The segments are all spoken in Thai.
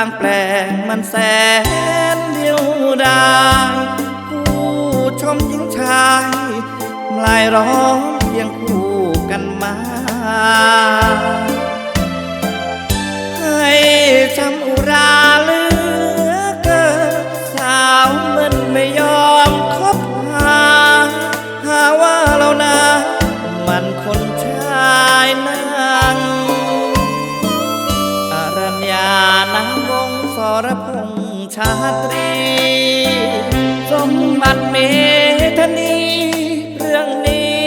างแปลงมันแสนเดียวดายผู้ชมหญิงชายลายร้องเพียงคู่กันมา ให้จำอุรา รพงษ์ชาตรี สมบัติเมธนี เรื่องนี้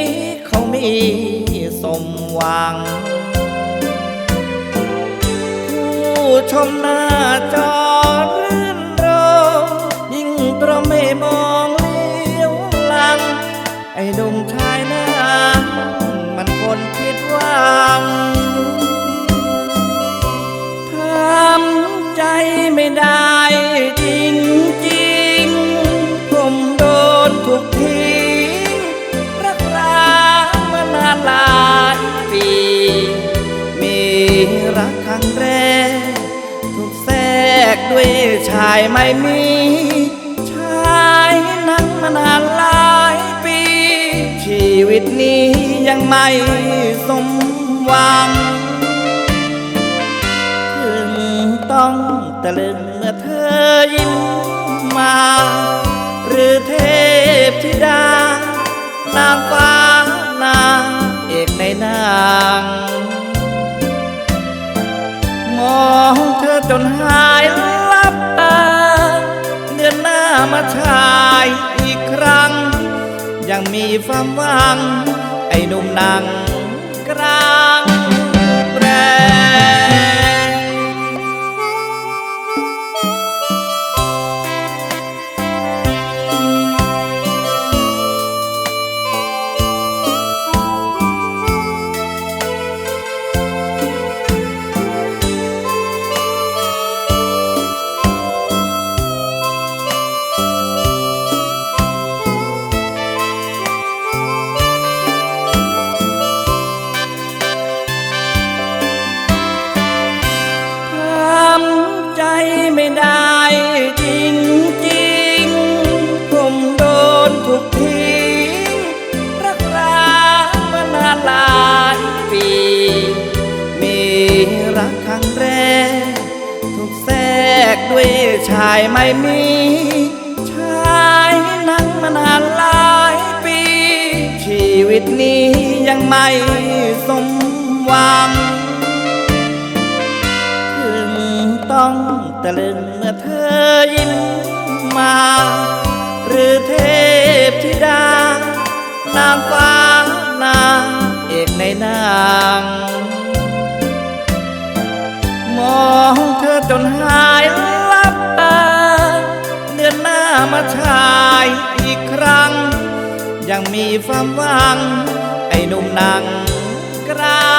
เขามีสมหวัง ผู้ชมหน้าจอรื่นรมยิ่งตรมไม่มองเลี้ยวหลัง ไอ้หนุ่มชายหน้ามันคนผิดหวัง ไม่ได้จริงจริงผมโดนทุกทีรักรามานานหลายปี มีรักครั้งแรกถูกแทรกด้วยชายไม่มีชายนั้นมานานหลายปี ชีวิตนี้ยังไม่สมหวัง ต้องตะลึงเมื่อเธอยิ้มมา หรือเทพธิดานางฟ้านางเอกในนางมองเธอจนหายลับตาเดือนหน้ามาชายอีกครั้ง ยังมีความหวังไอ้หนุ่มนาง ไม่มีชายนั้นมานานหลายปี ชีวิตนี้ยังไม่สมหวัง ถึงต้องตะลึงเมื่อเธอยิ้มมา หรือเทพธิดานางฟ้านางเอกในนางมองเธอจนหาย อีกครั้ง ยังมีความหวัง ไอ้หนุ่มนังกลา